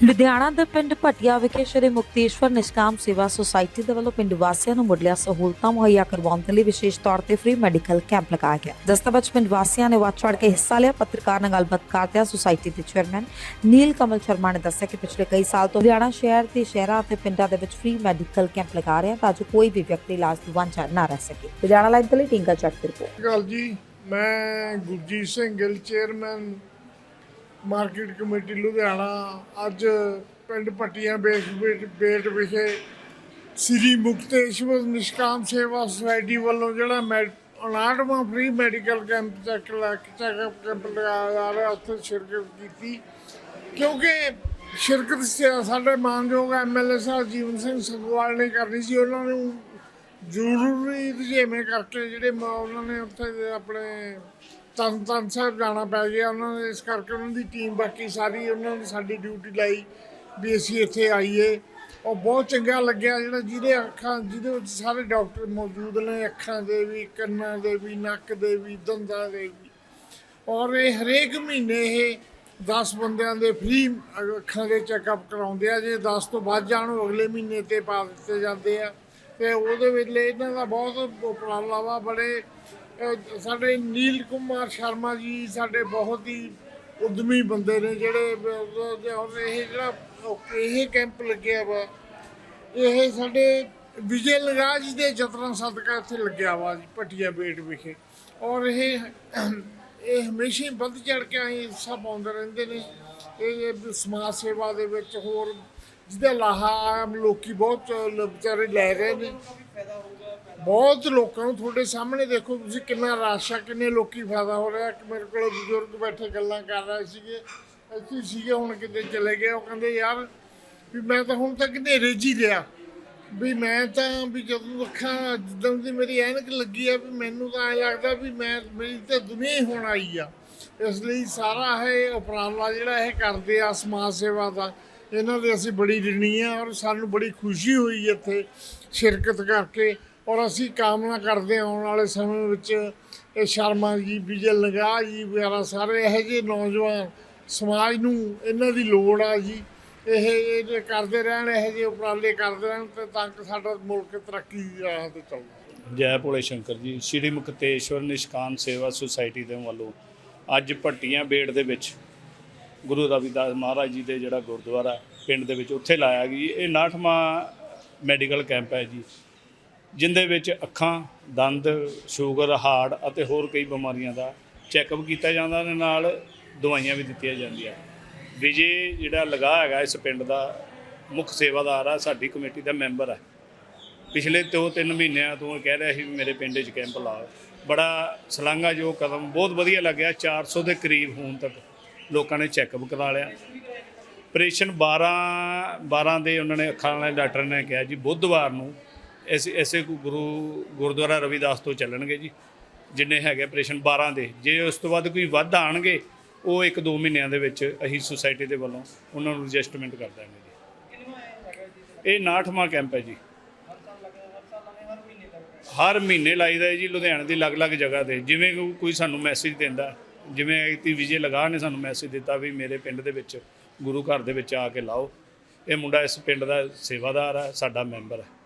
ਲੁਧਿਆਣਾ ਦੇ ਪਿੰਡ ਭਟਿਆ ਵਿਖੇ ਸ਼੍ਰੀ ਮੁਕਤੇਸ਼ਵਰ ਨਿਸ਼ਕਾਮ ਸੇਵਾ ਸੁਸਾਇਟੀ ਦੇ ਵੱਲੋਂ ਪਿੰਡ ਵਾਸੀਆਂ ਨੂੰ ਮੁੱਢਲੀਆਂ ਸਹੂਲਤਾਂ ਮੁਹੱਈਆ ਕਰਵਾਉਣ ਦੇ ਲਈ ਵਿਸ਼ੇਸ਼ ਤੌਰ ਤੇ ਫ੍ਰੀ ਮੈਡੀਕਲ ਕੈਂਪ ਲਗਾਇਆ ਗਿਆ। ਦਸਤਾ ਪਿੰਡ ਵਾਸੀਆਂ ਨੇ ਵੱਧ ਚੜ੍ਹ ਕੇ ਹਿੱਸਾ ਲਿਆ। ਪੱਤਰਕਾਰ ਨਾਲ ਗੱਲਬਾਤ ਕਰਦਿਆਂ ਸੁਸਾਇਟੀ ਦੇ ਚੇਅਰਮੈਨ ਨੀਲ ਕਮਲ ਸ਼ਰਮਾ ਨੇ ਦੱਸਿਆ ਕਿ ਪਿਛਲੇ ਕਈ ਸਾਲ ਤੋਂ ਲੁਧਿਆਣਾ ਸ਼ਹਿਰ ਦੇ ਸ਼ਹਿਰਾਂ ਅਤੇ ਪਿੰਡਾਂ ਦੇ ਵਿੱਚ ਫ੍ਰੀ ਮੈਡੀਕਲ ਕੈਂਪ ਲਗਾ ਰਹੇ ਹਨ ਤਾਂ ਜੋ ਕੋਈ ਵੀ ਵਿਅਕਤੀ ਇਲਾਜ ਤੋਂ ਵਾਂਝਾ ਨਾ ਰਹਿ ਸਕੇ। ਲੁਧਿਆਣਾ ਲਾਈਵ ਦੇ ਲਈ ਟਿੰਕਾ ਚੱਕ ਰਿਪੋਰਟ ਸਤਿ ਜੀ। ਮੈਂ Gurjeet Singh, Gill chairman market committee Ludhiana ਅੱਜ ਪਿੰਡ ਪੱਟੀਆਂ ਬੇਟ ਬੇਟ ਵਿਖੇ ਸ੍ਰੀ ਮੁਕਤੇਸ਼ਵਰ ਨਿਸ਼ਕਾਮ ਸੇਵਾ ਸੁਸਾਇਟੀ ਵੱਲੋਂ ਜਿਹੜਾ med 59ਵਾਂ free medical camp check checkup camp ਲਗਾਇਆ ਜਾ ਰਿਹਾ ਉੱਥੇ ਸ਼ਿਰਕਤ ਕੀਤੀ। ਕਿਉਂਕਿ ਸ਼ਿਰਕਤ ਸਾਡੇ ਮਾਨਯੋਗ ਐਮਐਲਏ ਸਾਹਿਬ ਜੀਵਨ ਸਿੰਘ ਸੰਗਵਾਲ ਨੇ ਕਰਨੀ ਸੀ, ਉਹਨਾਂ ਨੂੰ ਜ਼ਰੂਰੀ ਰੁਝੇਵੇਂ ਕਰਕੇ ਜਿਹੜੇ ਮ- ਉਹਨਾਂ ਨੇ ਉੱਥੇ ਦੇ ਆਪਣੇ ਤਨ ਤਨ ਸਾਹਿਬ ਜਾਣਾ ਪੈ ਗਿਆ ਉਹਨਾਂ ਨੂੰ, ਇਸ ਕਰਕੇ ਉਹਨਾਂ ਦੀ ਟੀਮ ਬਾਕੀ ਸਾਰੀ ਉਹਨਾਂ ਨੇ ਸਾਡੀ ਡਿਊਟੀ ਲਾਈ ਵੀ ਅਸੀਂ ਇੱਥੇ ਆਈਏ। ਉਹ ਬਹੁਤ ਚੰਗਾ ਲੱਗਿਆ ਜਿਹੜਾ ਜਿਹਦੇ ਅੱਖਾਂ, ਜਿਹਦੇ ਵਿੱਚ ਸਾਰੇ ਡਾਕਟਰ ਮੌਜੂਦ ਨੇ, ਅੱਖਾਂ ਦੇ ਵੀ, ਕੰਨਾਂ ਦੇ ਵੀ, ਨੱਕ ਦੇ ਵੀ, ਦੰਦਾਂ ਦੇ ਵੀ। ਔਰ ਇਹ ਹਰੇਕ ਮਹੀਨੇ ਇਹ 10 ਬੰਦਿਆਂ ਦੇ ਫ੍ਰੀ ਅੱਖਾਂ ਦੇ ਚੈੱਕਅਪ ਕਰਾਉਂਦੇ ਆ। ਜੇ 10 ਤੋਂ ਵੱਧ ਜਾਣ, ਉਹ ਅਗਲੇ ਮਹੀਨੇ ਤੇ ਪਾ ਦਿੱਤੇ ਜਾਂਦੇ ਆ। ਤੇ ਉਹਦੇ ਵੇਲੇ ਇਹਨਾਂ ਦਾ ਬਹੁਤ ਉਪਰਾਲਾ ਵਾ ਬੜੇ ਸਾਡੇ ਨੀਲ ਕੁਮਾਰ ਸ਼ਰਮਾ ਜੀ ਸਾਡੇ ਬਹੁਤ ਹੀ ਉਦਮੀ ਬੰਦੇ ਨੇ ਜਿਹੜੇ ਇਹ ਜਿਹੜਾ ਇਹ ਕੈਂਪ ਲੱਗਿਆ ਵਾ। ਇਹ ਸਾਡੇ ਵਿਜੇ ਲਗਾਜ ਦੇ ਯਤਨਾਂ ਸਦਕਾ ਇੱਥੇ ਲੱਗਿਆ ਵਾ ਜੀ ਪਟਿਆ ਬੇਟ ਵਿਖੇ। ਔਰ ਇਹ ਇਹ ਹਮੇਸ਼ਾ ਹੀ ਵੱਧ ਚੜ ਕੇ ਆਏ ਹਿੱਸਾ ਪਾਉਂਦੇ ਰਹਿੰਦੇ ਨੇ। ਇਹ ਸਮਾਜ ਸੇਵਾ ਦੇ ਵਿੱਚ ਹੋਰ ਜਿਹਦਾ ਲਾਹਾ ਆਮ ਲੋਕੀ ਬਹੁਤ ਵਿਚਾਰੇ ਲੈ ਰਹੇ ਨੇ। ਬਹੁਤ ਲੋਕਾਂ ਨੂੰ ਤੁਹਾਡੇ ਸਾਹਮਣੇ ਦੇਖੋ ਤੁਸੀਂ ਕਿੰਨਾ ਰਸ਼ ਆ, ਕਿੰਨੇ ਲੋਕੀ ਫਾਇਦਾ ਹੋ ਰਿਹਾ। ਕਿ ਮੇਰੇ ਕੋਲ ਬਜ਼ੁਰਗ ਬੈਠੇ ਗੱਲਾਂ ਕਰ ਰਹੇ ਸੀਗੇ। ਇੱਥੇ ਸੀਗੇ, ਹੁਣ ਕਿਤੇ ਚਲੇ ਗਏ। ਉਹ ਕਹਿੰਦੇ, ਯਾਰ, ਵੀ ਮੈਂ ਤਾਂ ਹੁਣ ਤੱਕ ਹਨੇਰੇ 'ਚ ਹੀ ਰਿਹਾ। ਵੀ ਮੈਂ ਤਾਂ, ਵੀ ਜਦੋਂ ਅੱਖਾਂ, ਜਿੱਦਾਂ ਦੀ ਮੇਰੀ ਐਨਕ ਲੱਗੀ ਆ, ਵੀ ਮੈਨੂੰ ਤਾਂ ਐ ਲੱਗਦਾ ਵੀ ਮੈਂ, ਮੇਰੀ ਤਾਂ ਦੁਨੀਆ ਹੀ ਹੁਣ ਆਈ ਆ। ਇਸ ਲਈ ਸਾਰਾ ਇਹ ਉਪਰਾਲਾ ਜਿਹੜਾ ਇਹ ਕਰਦੇ ਆ ਸਮਾਜ ਸੇਵਾ ਦਾ, ਇਹਨਾਂ ਦੇ ਅਸੀਂ ਬੜੀ ਰਿਣੀ ਆ ਔਰ ਸਾਨੂੰ ਬੜੀ ਖੁਸ਼ੀ ਹੋਈ ਇੱਥੇ ਸ਼ਿਰਕਤ ਕਰਕੇ। ਔਰ ਅਸੀਂ ਕਾਮਨਾ ਕਰਦੇ ਹਾਂ ਆਉਣ ਵਾਲੇ ਸਮੇਂ ਵਿੱਚ ਇਹ ਸ਼ਰਮਾ ਜੀ, ਵਿਜੇ ਲਗਾ ਜੀ ਵਗੈਰਾ ਸਾਰੇ ਇਹੋ ਜਿਹੇ ਨੌਜਵਾਨ ਸਮਾਜ ਨੂੰ ਇਹਨਾਂ ਦੀ ਲੋੜ ਆ ਜੀ। ਇਹ ਇਹ ਕਰਦੇ ਰਹਿਣ, ਇਹੋ ਜਿਹੇ ਉਪਰਾਲੇ ਕਰਦੇ ਰਹਿਣ ਤੇ ਤਾਂ ਕਿ ਸਾਡਾ ਮੁਲਕ ਤਰੱਕੀ ਦੀ ਰਾਹ ਤੇ ਚੱਲੇ। ਜੈ ਭੋਲੇ ਸ਼ੰਕਰ ਜੀ, ਸ਼੍ਰੀ ਮੁਕਤੇਸ਼ਵਰ ਨਿਸ਼ਕਾਮ ਸੇਵਾ ਸੁਸਾਇਟੀ ਦੇ ਵੱਲੋਂ ਅੱਜ ਭੱਟੀਆਂ ਬੇੜ ਦੇ ਵਿੱਚ ਗੁਰੂ ਰਵਿਦਾਸ ਮਹਾਰਾਜ ਜੀ ਦੇ ਜਿਹੜਾ ਗੁਰਦੁਆਰਾ ਪਿੰਡ ਦੇ ਵਿੱਚ ਉੱਥੇ ਲਾਇਆ ਗਈ ਇਹ 69ਵਾਂ ਮੈਡੀਕਲ ਕੈਂਪ ਹੈ ਜੀ। ਜਿੰਦੇ ਵਿੱਚ ਅੱਖਾਂ, ਦੰਦ, ਸ਼ੂਗਰ ਹਾਰਟ ਅਤੇ ਹੋਰ ਕਈ ਬਿਮਾਰੀਆਂ ਦਾ ਚੈੱਕਅਪ ਕੀਤਾ ਜਾਂਦਾ ਤੇ ਨਾਲ ਦਵਾਈਆਂ ਵੀ ਦਿੱਤੀਆਂ ਜਾਂਦੀਆਂ। ਵਿਜੇ ਜਿਹੜਾ ਲਗਾ ਹੈਗਾ ਇਸ ਪਿੰਡ ਦਾ ਮੁੱਖ ਸੇਵਾਦਾਰ ਆ, ਸਾਡੀ ਕਮੇਟੀ ਦਾ ਮੈਂਬਰ ਹੈ ਪਿਛਲੇ ਦੋ ਤਿੰਨ ਮਹੀਨਿਆਂ ਤੋਂ ਇਹ ਕਹਿ ਰਿਹਾ ਸੀ ਵੀ ਮੇਰੇ ਪਿੰਡ 'ਚ ਕੈਂਪ ਲਾਓ। ਬੜਾ ਸ਼ਲਾਘਾਯੋਗ ਕਦਮ, ਬਹੁਤ ਵਧੀਆ ਲੱਗਿਆ 400 ਦੇ ਕਰੀਬ ਹੁਣ ਤੱਕ ਲੋਕਾਂ ਨੇ ਚੈੱਕਅਪ ਕਰਾ ਲਿਆ। ਆਪਰੇਸ਼ਨ 12 12 ਦੇ ਉਹਨਾਂ ਨੇ ਅੱਖਾਂ ਵਾਲੇ ਡਾਕਟਰ ਨੇ ਕਿਹਾ ਜੀ, ਬੁੱਧਵਾਰ ਨੂੰ ਐਸੇ ਐਸੇ ਗੁਰੂ ਗੁਰਦੁਆਰਾ ਰਵਿਦਾਸ ਤੋਂ ਚੱਲਣਗੇ ਜੀ, ਜਿੰਨੇ ਹੈਗੇ ਆਪਰੇਸ਼ਨ 12 ਦੇ। ਜੇ ਉਸ ਤੋਂ ਬਾਅਦ ਕੋਈ ਵੱਧ ਆਣਗੇ, ਉਹ ਇੱਕ ਦੋ ਮਹੀਨਿਆਂ ਦੇ ਵਿੱਚ ਅਸੀਂ ਸੁਸਾਇਟੀ ਦੇ ਵੱਲੋਂ ਉਹਨਾਂ ਨੂੰ ਰਜਿਸਟਰਮੈਂਟ ਕਰ ਦਾਂਗੇ ਜੀ। ਇਹ 69ਵਾਂ ਕੈਂਪ ਹੈ ਜੀ। ਹਰ ਮਹੀਨੇ ਲਾਈਦਾ ਹੈ ਜੀ, ਲੁਧਿਆਣੇ ਦੀ ਅਲੱਗ-ਅਲੱਗ ਜਗ੍ਹਾ ਤੇ। ਜਿਵੇਂ ਕੋਈ- ਕੋਈ ਸਾਨੂੰ ਮੈਸੇਜ ਦਿੰਦਾ, ਜਿਵੇਂ ਐਤੀ ਵਿਜੇ ਲਗਾ ਨੇ ਸਾਨੂੰ ਮੈਸੇਜ ਦਿੱਤਾ ਵੀ ਮੇਰੇ ਪਿੰਡ ਦੇ ਵਿੱਚ, ਗੁਰੂ ਘਰ ਦੇ ਵਿੱਚ ਆ ਕੇ ਲਾਓ। ਇਹ ਮੁੰਡਾ ਇਸ ਪਿੰਡ ਦਾ ਸੇਵਾਦਾਰ ਹੈ ਸਾਡਾ ਮੈਂਬਰ ਹੈ